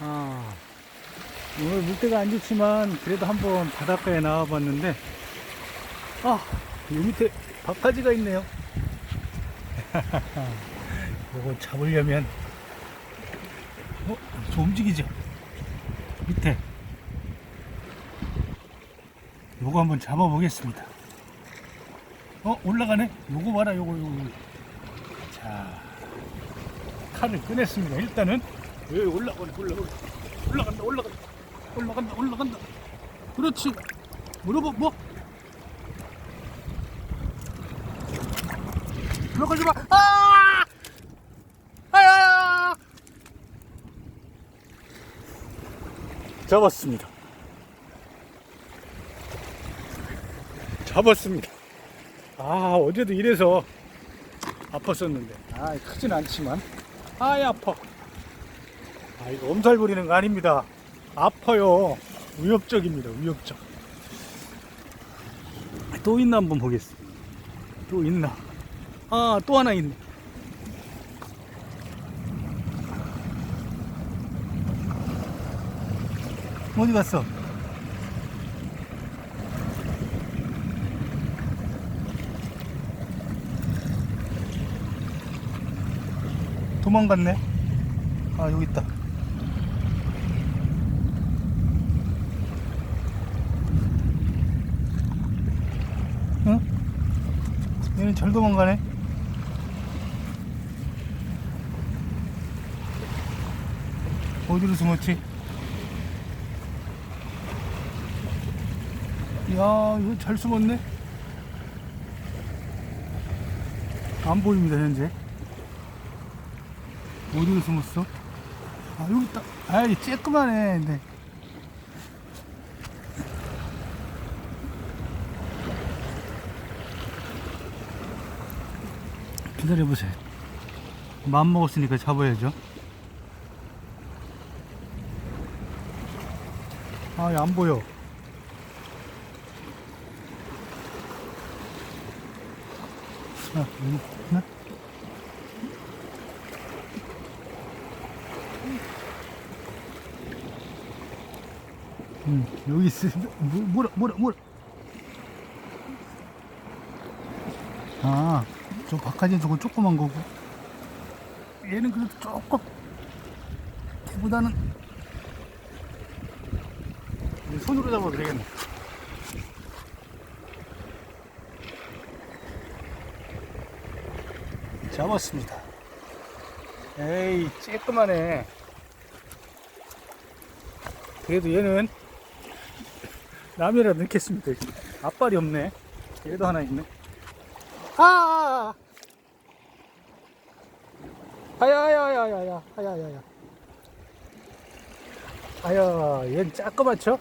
아, 오늘 물때가 안 좋지만 그래도 한번 바닷가에 나와봤는데 아, 이 밑에 박하지가 있네요. 이거 잡으려면 어, 저 움직이죠? 밑에 요거 한번 잡아보겠습니다. 어, 올라가네? 요거 봐라, 요거. 요거. 자, 칼을 꺼냈습니다. 일단은 여기 올라가네, 올라가네. 올라간다, 올라간다. 올라간다, 올라간다. 그렇지. 물어봐, 뭐? 올라가지 마. 아! 아야! 잡았습니다. 잡았습니다. 아, 어제도 이래서 아팠었는데. 아, 크진 않지만. 아이, 아파. 아, 이거 엄살 부리는 거 아닙니다. 아파요. 위협적입니다. 위협적. 또 있나 한번 보겠습니다. 또 있나? 아, 또 하나 있네. 어디 갔어? 도망갔네. 아, 여기 있다. 응? 잘 도망가네. 어디로 숨었지? 야, 이거 잘 숨었네. 안 보입니다, 현재. 어디로 숨었어? 아, 여기 있다. 아이, 쬐끄만해, 근데. 기다려보세요. 마음 먹었으니까 잡아야죠. 아, 얘안 보여. 아, 여기 있나? 음, 여기 있어. 뭐, 뭐라, 뭐라, 뭐라. 아, 저 바깥에 저거 조그만 거고. 얘는 그래도 조금, 걔보다는, 손으로 잡아도 되겠네. 잡았습니다. 에이, 쬐끄만해. 그래도 얘는 남이라 넣겠습니다. 앞발이 없네. 얘도 하나 있네. 아! 아야야야야야, 아야야야. 아야, 얘는 짜끄맣죠?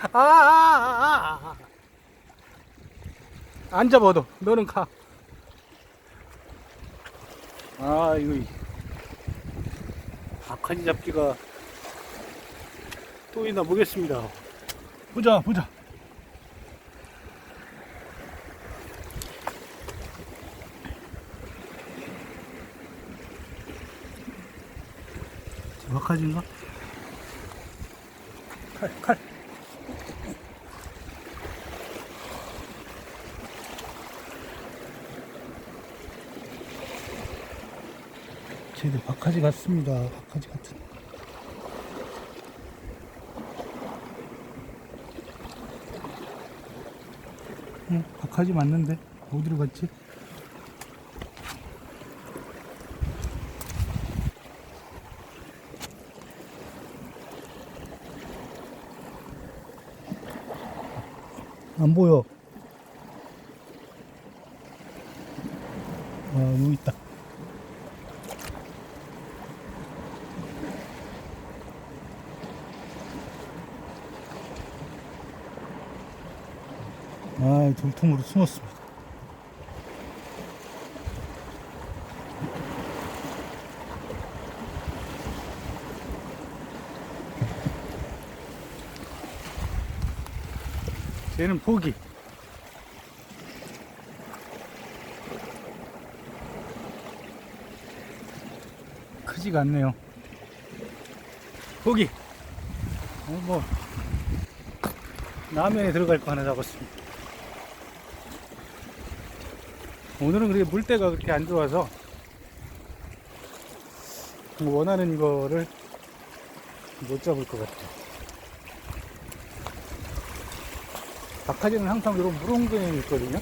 아, 아, 아, 아, 아. 안 잡아도 너는 가. 아, 이거 박하지 잡기가 또 있나 보겠습니다. 보자, 보자. 박하지인가? 칼, 칼. 쟤들 박하지 같습니다. 박하지 같은. 응, 박하지 맞는데 어디로 갔지? 안 보여. 아, 여기 있다. 아, 돌통으로 숨었습니다. 쟤는 포기. 크지가 않네요. 고기. 어, 뭐, 라면에 들어갈 거 하나 잡았습니다. 오늘은 그렇게 물때가 그렇게 안 좋아서 원하는 거를 못 잡을 것 같아요. 박하지는 항상 이런 물홍근에 있거든요.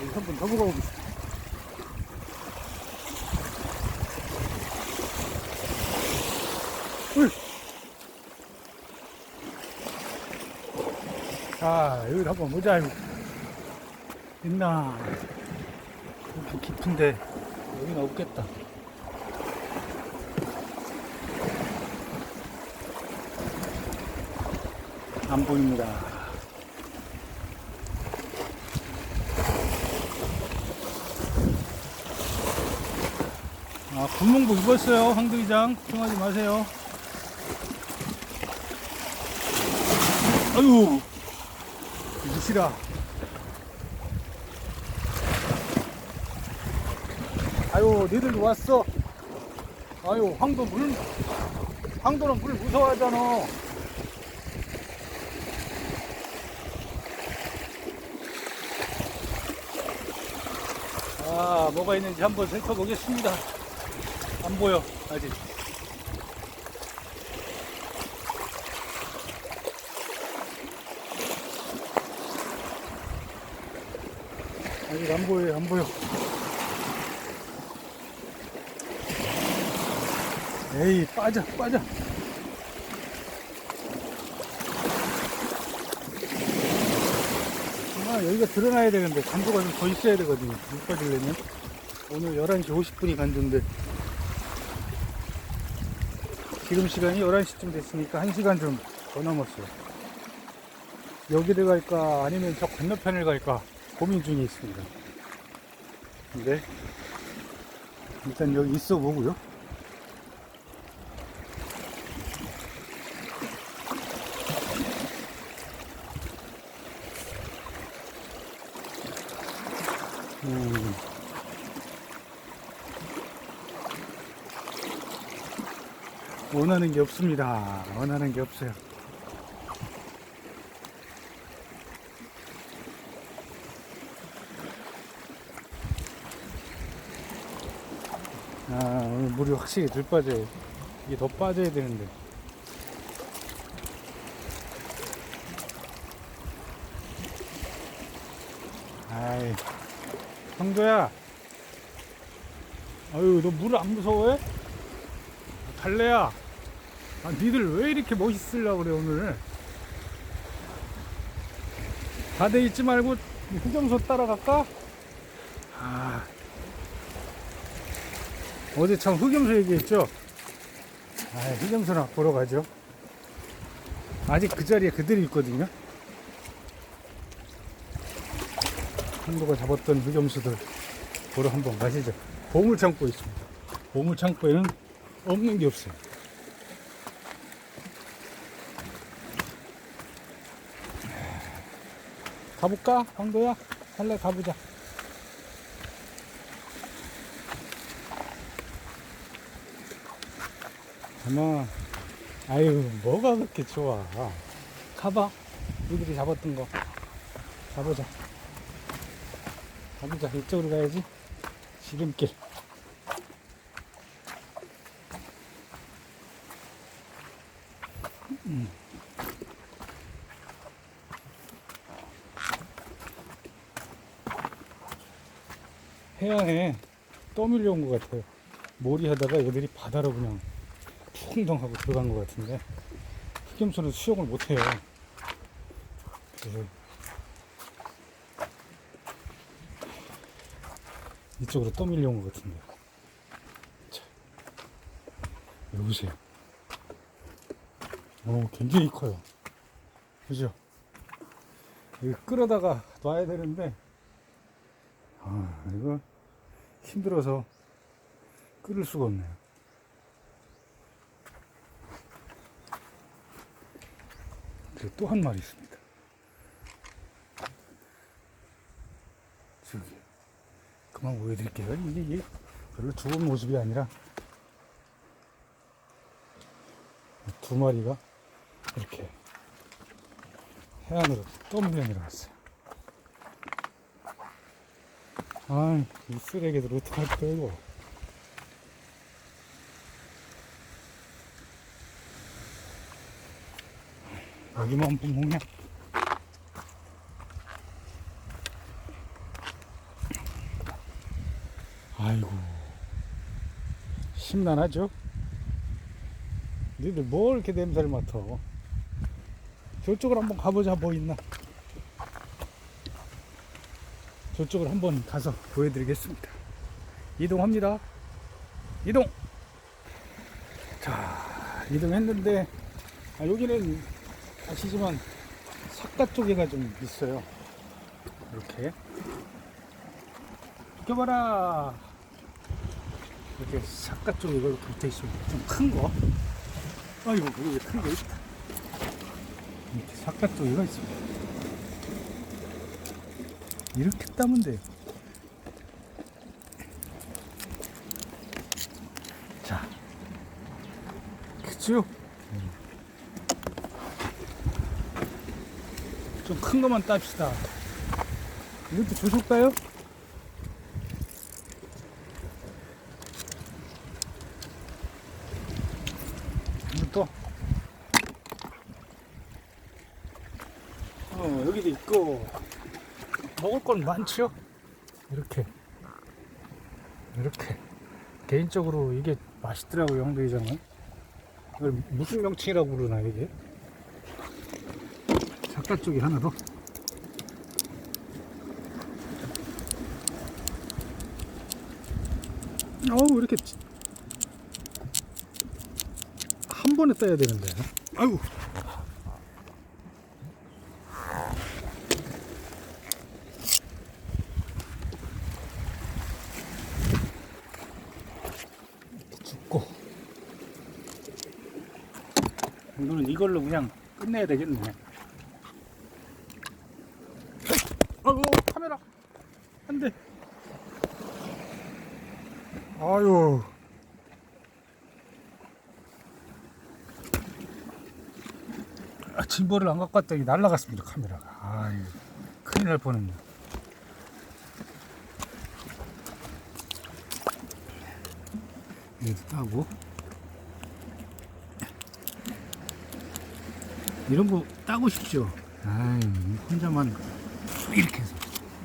여기 한번 더 먹어보겠습니다. 울! 자, 여기 한번 보자. 있나? 이렇게 깊은데, 여기는 없겠다. 안 보입니다. 아, 군문복 입었어요. 황도이장. 걱정하지 마세요. 아유, 무시라. 아유, 니들 왔어. 아유, 황도 물, 황도는 물 무서워하잖아. 아, 뭐가 있는지 한번 살펴보겠습니다. 안 보여, 아직. 아직 안 보여요, 안 보여. 에이, 빠져, 빠져. 아, 여기가 드러나야 되는데, 간도가 좀 더 있어야 되거든요. 물 빠지려면. 오늘 11시 50분이 간도인데, 지금 시간이 11시쯤 됐으니까 1시간 좀 더 남았어요. 여기를 갈까, 아니면 저 건너편을 갈까, 고민 중에 있습니다. 근데, 일단 여기 있어 보고요. 원하는 게 없습니다. 원하는 게 없어요. 아, 오늘 물이 확실히 덜 빠져요. 이게 더 빠져야 되는데. 아이, 형도야. 아유, 너 물 안 무서워해? 달래야. 아, 니들 왜 이렇게 멋있으려고 그래, 오늘? 바다에 있지 말고 흑염소 따라갈까? 아. 어제 참 흑염소 얘기했죠? 아, 흑염소나 보러 가죠. 아직 그 자리에 그들이 있거든요. 한도가 잡았던 흑염소들 보러 한번 가시죠. 보물창고에 있습니다. 보물창고에는 없는 게 없어요. 가볼까? 황도야? 할래? 가보자. 아마, 아유, 뭐가 그렇게 좋아. 가봐. 우리들이 잡았던 거. 가보자. 가보자. 이쪽으로 가야지. 지름길. 음. 해안에 떠밀려온 것 같아요. 몰이 하다가 얘들이 바다로 그냥 풍덩 하고 들어간 것 같은데 흑염소는 수영을 못해요. 그래서 이쪽으로 떠밀려온 것 같은데. 자, 여기 보세요. 오, 굉장히 커요. 그죠? 여기 끌어다가 놔야 되는데, 아, 이거 힘들어서 끌을 수가 없네요. 또 한 마리 있습니다. 저기. 그만 보여드릴게요. 이게, 이게 별로 좋은 모습이 아니라 두 마리가 이렇게 해안으로 떠밀려 내려갔어요. 아, 이 쓰레기들 어떡할 거야, 이거. 여기만 보면 아이고 심란하죠? 니들 뭘 이렇게 냄새를 맡아 저쪽으로 한번 가보자 뭐 있나 저쪽으로 한번 가서 보여드리겠습니다. 이동합니다. 이동! 자 이동했는데 아, 여기는 아시지만 삭가 쪽에가 좀 있어요. 이렇게. 비켜봐라. 이렇게 삭가 쪽에 이거 붙어 있습니다 좀 큰 거. 아이고 여기 큰거 있다. 이렇게 삭가 쪽에가 있습니다 이렇게 따면 돼요. 자. 그죠? 좀 큰 것만 땁시다. 이것도 조sol까요? 이것도 어 여기도 있고 건 많죠? 이렇게. 이렇게. 개인적으로 이게 맛있더라고요 영도이장은. 이걸 무슨 명칭이라고 부르나 이게? 작가 쪽이 하나 더? 어우 이렇게 한 번에 떠야 되는데. 아유 이렇게 죽고 오늘은 이걸로 그냥 끝내야 되겠네. 아이고 카메라. 안 돼. 아유. 아, 짐벌을 안 갖고 왔더니 날라갔습니다 카메라가. 아유 큰일 날 뻔했네. 얘도 따고 이런 거 따고 싶죠? 아유 혼자만 이렇게 해서.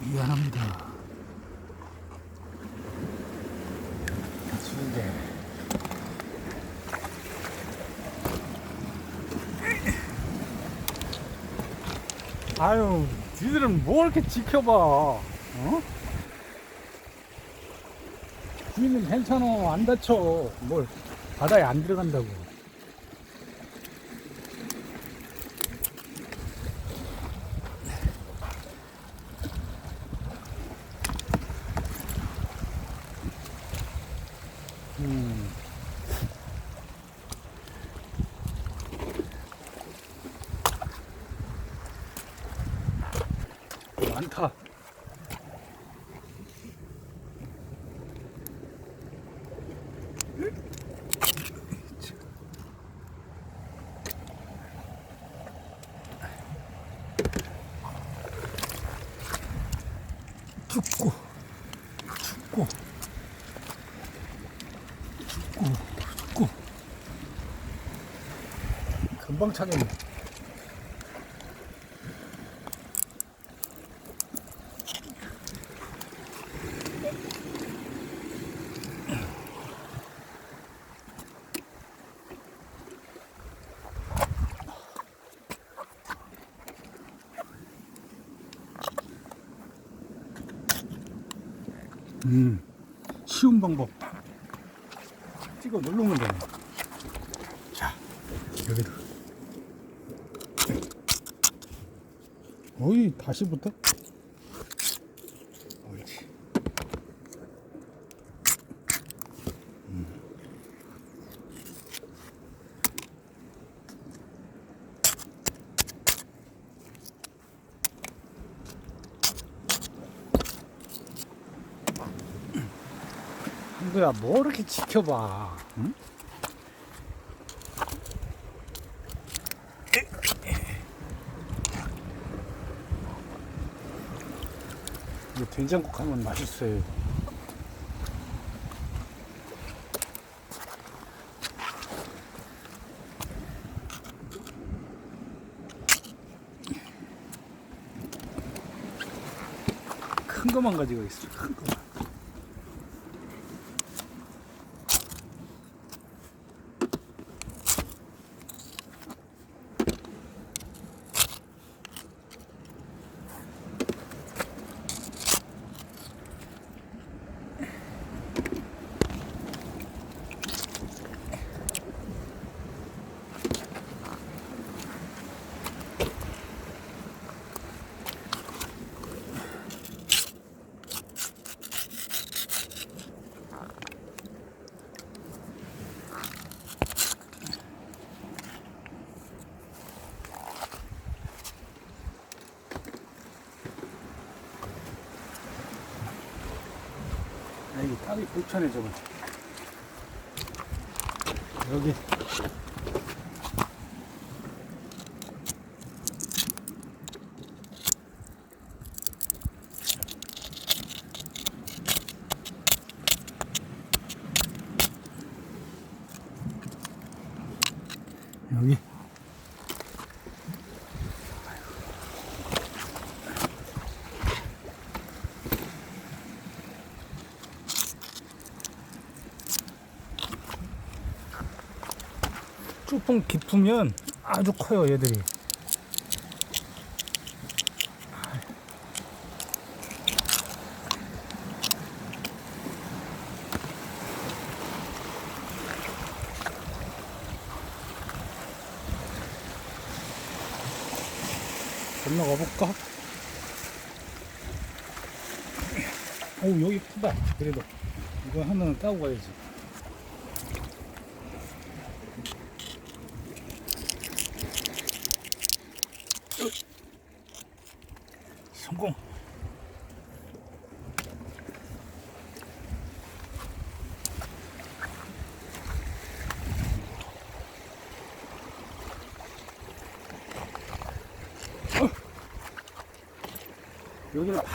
미안합니다. 좋은데. 아유 니들은 뭘 이렇게 지켜봐 어? 주인은 괜찮아 안 다쳐. 뭘 바다에 안 들어간다고 음. 많다. 죽고, 죽고, 죽고, 죽고. 금방 차겠네. 음, 쉬운 방법. 찍어 누르면 되네. 자, 여기도. 어이, 다시 붙어? 내가 뭐 이렇게 지켜봐. 응? 이거 된장국 하면 맛있어요. 큰 거만 가지고 있어. 큰 거. 불편해 저거. 여기 여기 쭈풍 깊으면 아주 커요 얘들이. 건너가 볼까? 오 여기 크다 그래도. 이거 하나는 따고 가야지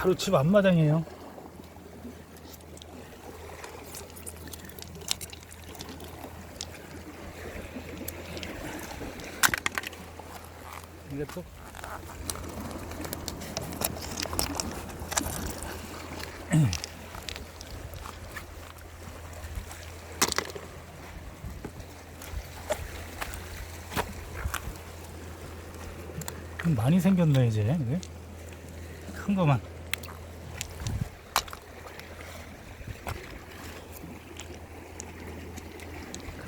바로 집 앞마당이에요. 이게 또좀 많이 생겼네 이제. 큰 거만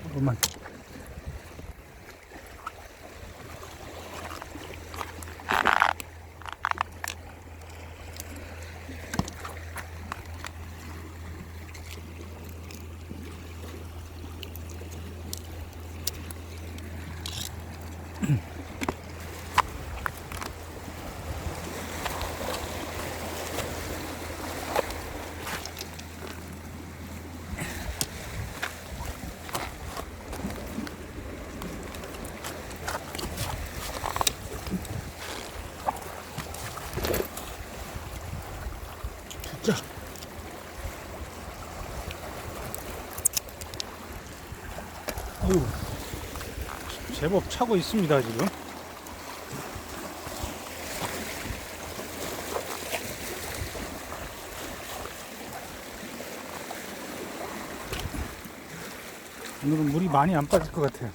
큰 거만 자. 어우, 제법 차고 있습니다, 지금. 오늘은 물이 많이 안 빠질 것 같아요.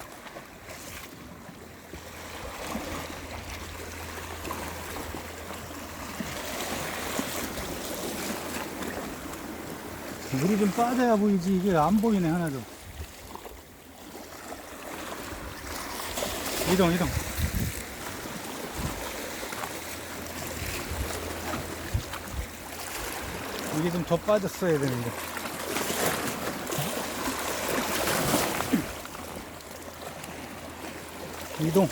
물이 좀 빠져야 보이지 이게 안 보이네 하나도 이동 이동. 이게 좀 더 빠졌어야 되는데. 이동.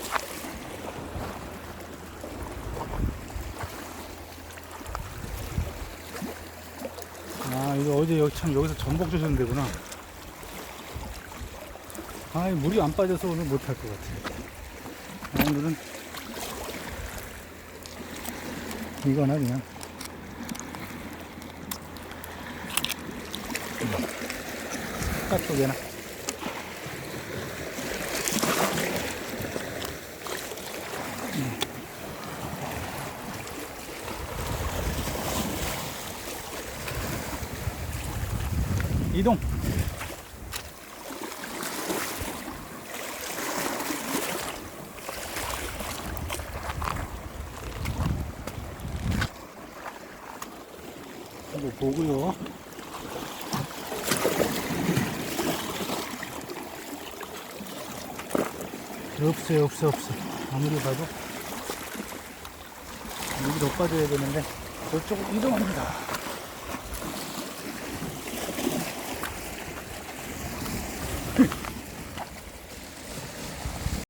아 이거 어제 여기 참 여기서 전복 주시는 데구나. 아 물이 안 빠져서 오늘 못할 것 같아 아, 오늘은 이거나 그냥 바깥쪽에나. 이동. 보고요. 없어요, 없어, 없어. 아무리 봐도 여기 더 빠져야 되는데 저쪽으로 이동합니다.